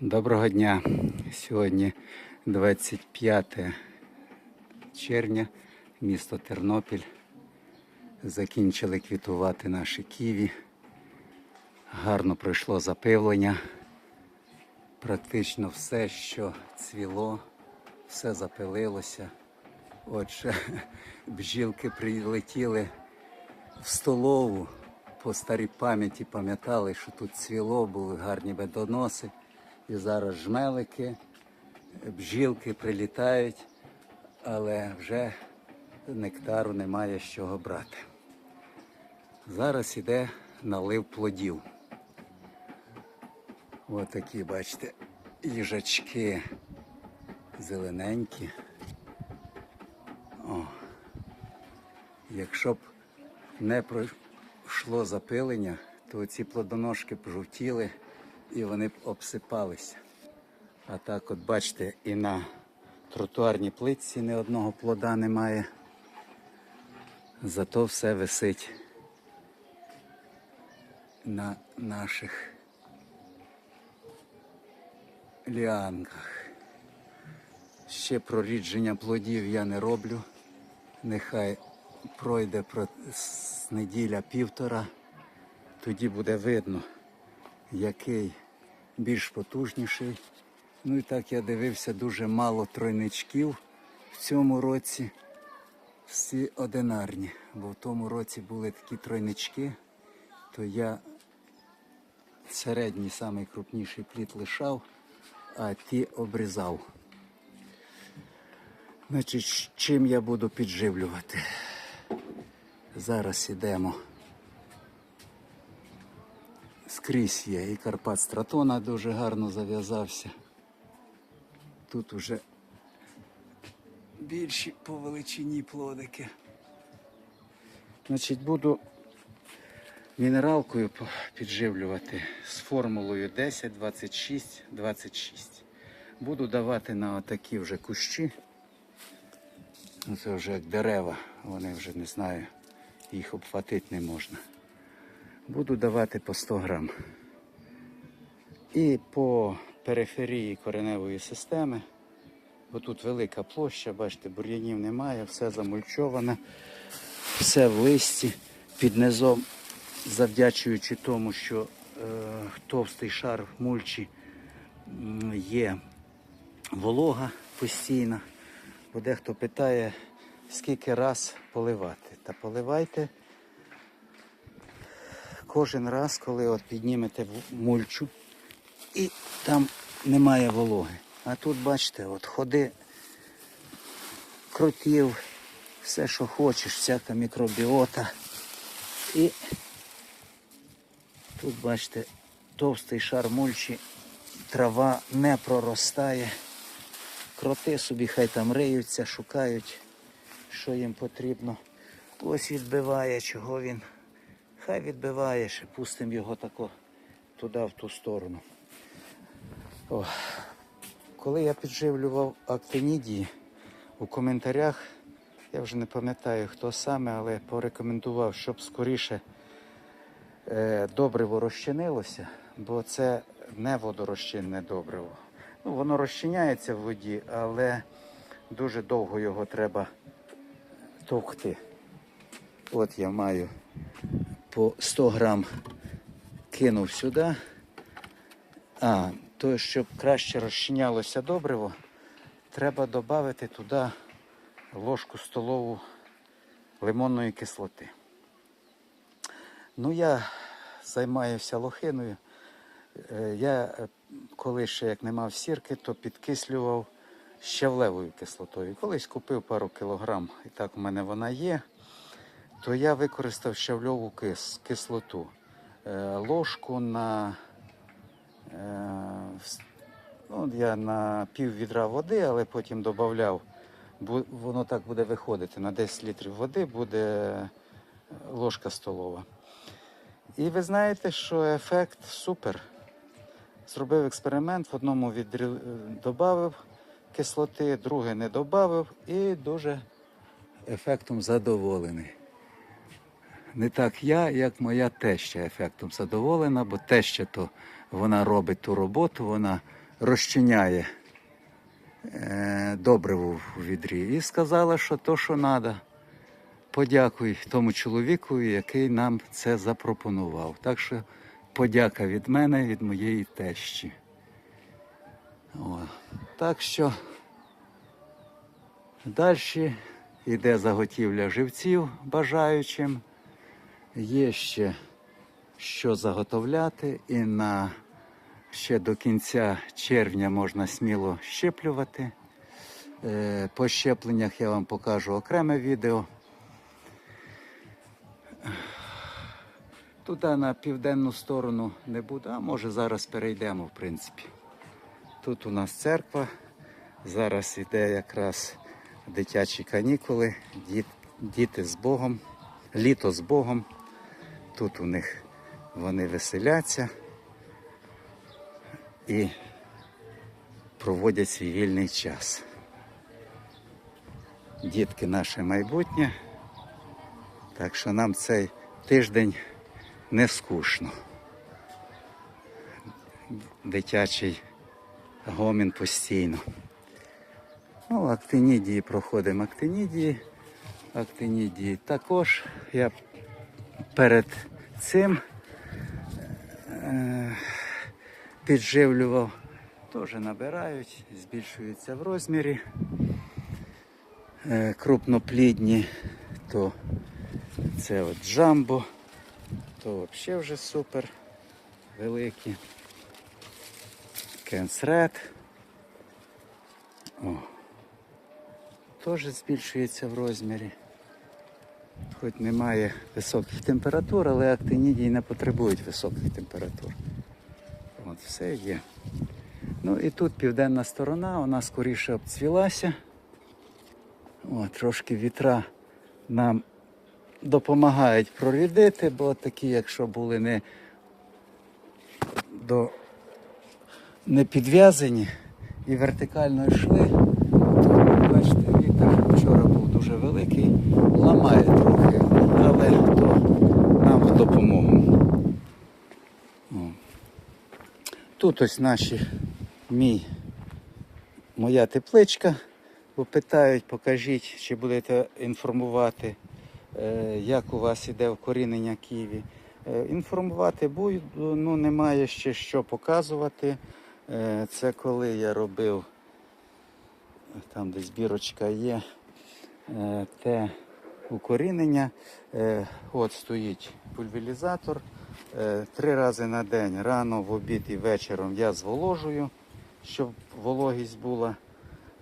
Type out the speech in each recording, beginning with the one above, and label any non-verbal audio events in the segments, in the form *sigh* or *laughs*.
Доброго дня. Сьогодні 25 червня, місто Тернопіль. Закінчили квітувати наші ківі. Гарно пройшло запивлення. Практично все, що цвіло, все запилилося. Отже, *laughs* бджілки прилетіли в столову. По старій пам'яті пам'ятали, що тут цвіло, були гарні медоноси. І зараз жмелики, бджілки прилітають, але вже нектару немає з чого брати. Зараз іде налив плодів. Ось такі, бачите, їжачки зелененькі. О. Якщо б не пройшло запилення, то ці плодоножки б жовтіли і вони обсипалися. А так, от бачите, і на тротуарній плитці ні одного плода немає. Зато все висить на наших ліанках. Ще прорідження плодів я не роблю. Нехай пройде неділя півтора, тоді буде видно, який більш потужніший. Ну і так я дивився дуже мало тройничків в цьому році. Всі одинарні, бо в тому році були такі тройнички, то я середній самий крупніший плід лишав, а ті обрізав. Значить, чим я буду підживлювати? Зараз ідемо. Скрізь є. І Карпат Стратона дуже гарно зав'язався. Тут уже більші по величині плодики. Значить, буду мінералкою підживлювати з формулою 10, 26, 26. Буду давати на отакі вже кущі. Це вже як дерева, вони вже не знаю, їх обхватити не можна. Буду давати по 100 грам. І по периферії кореневої системи, бо тут велика площа, бачите, бур'янів немає, все замульчоване, все в листі, під низом, завдячуючи тому, що е, товстий шар мульчі є волога постійна. Бо дехто питає, скільки раз поливати. Та поливайте кожен раз, коли от піднімете мульчу і там немає вологи. А тут, бачите, от ходи крутів, все, що хочеш, всяка мікробіота. І тут, бачите, товстий шар мульчі, трава не проростає. Кроти собі хай там риються, шукають, що їм потрібно. Ось відбиває, чого він. Хай відбиває, ще пустимо його тако туди, в ту сторону. О. Коли я підживлював актинідії, у коментарях, я вже не пам'ятаю хто саме, але порекомендував, щоб скоріше е, добриво розчинилося, бо це не водорозчинне добриво. Ну, воно розчиняється в воді, але дуже довго його треба товкти. От я маю по 100 грам кинув сюди. А, то щоб краще розчинялося добриво, треба додати туди ложку столову лимонної кислоти. Ну, я займаюся лохиною. Е, Я е, коли ще як не мав сірки, то підкислював щавлевою кислотою. Колись купив пару кілограм, і так у мене вона є, то я використав щавльову кис, кислоту. Е, Ложку на е, ну, я на пів відра води, але потім додавав, воно так буде виходити. На 10 літрів води буде е, ложка столова. І ви знаєте, що ефект супер. Зробив експеримент, в одному відрі... додав кислоти, друге не додав і дуже ефектом задоволений. Не так я, як моя теща ефектом задоволена, бо теща то вона робить ту роботу, вона розчиняє е, добриво у відрі. І сказала, що то, що треба. Подякуй тому чоловіку, який нам це запропонував. Так що подяка від мене, від моєї тещі. О. Так що далі йде заготівля живців бажаючим. Є ще що заготовляти, і на ще до кінця червня можна сміло щеплювати. Е, По щепленнях я вам покажу окреме відео. Туди на південну сторону не буде, а може зараз перейдемо, в принципі. Тут у нас церква. Зараз іде якраз дитячі канікули, діти з Богом, літо з Богом. Тут у них вони веселяться і проводять свій вільний час. Дітки наше майбутнє, так що нам цей тиждень не скучно. Дитячий гомін постійно. Ну, актинідії проходимо актинідії. Актинідії також я перед цим е, підживлював. Теж набирають, збільшуються в розмірі. Е, крупноплідні, то це от джамбо, то взагалі вже супер великі. Кенсред. О. Теж збільшується в розмірі. Хоч немає високих температур, але актинідії не потребують високих температур. От, все є. Ну і тут південна сторона, вона скоріше обцвілася. О, трошки вітра нам допомагають прорідити, бо такі, якщо були не до не підв'язані і вертикально йшли, то бачите, вітер вчора був дуже великий, ламає трохи, але то нам в допомогу. Тут ось наші мій, моя тепличка, питають, покажіть, чи будете інформувати, е, як у вас іде вкорінення Києві. Е, Інформувати буду, ну немає ще що показувати. Е, Це коли я робив, там де збірочка є, те укорінення. Е, От стоїть пульверізатор. Е, Три рази на день, рано, в обід і вечором я зволожую, щоб вологість була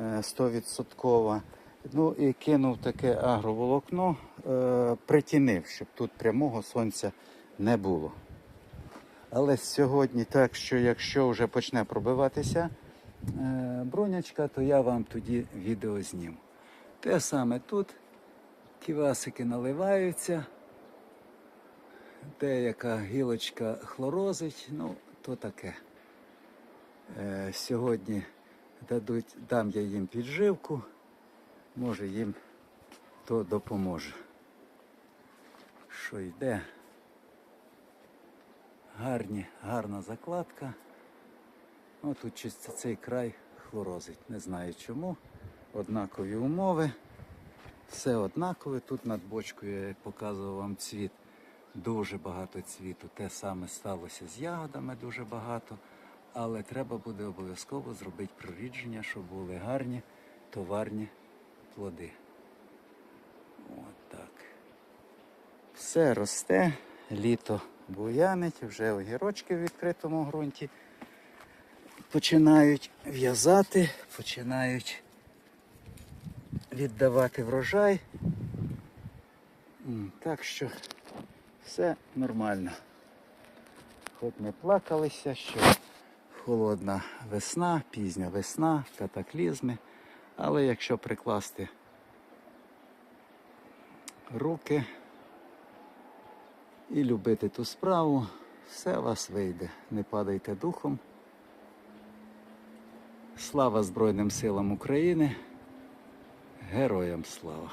е, 100%. Ну і кинув таке агроволокно, е, притінив, щоб тут прямого сонця не було. Але сьогодні так, що якщо вже почне пробиватися е, бронячка, то я вам тоді відео зніму. Те саме тут ківасики наливаються, деяка гілочка хлорозить, ну то таке. Е, сьогодні дадуть, дам я їм підживку, може їм то допоможе. Що йде? Гарні, гарна закладка. О, тут чисто цей край хлорозить. Не знаю чому. Однакові умови. Все однакове. Тут над бочкою я показував вам цвіт. Дуже багато цвіту. Те саме сталося з ягодами дуже багато. Але треба буде обов'язково зробити прорідження, щоб були гарні товарні плоди. От так. Все росте, літо буянить, вже огірочки в відкритому ґрунті починають в'язати, починають віддавати врожай. Так що все нормально. Хоч ми плакалися, що холодна весна, пізня весна, катаклізми. Але якщо прикласти руки і любити ту справу, все у вас вийде. Не падайте духом. Слава Збройним силам України. Героям слава!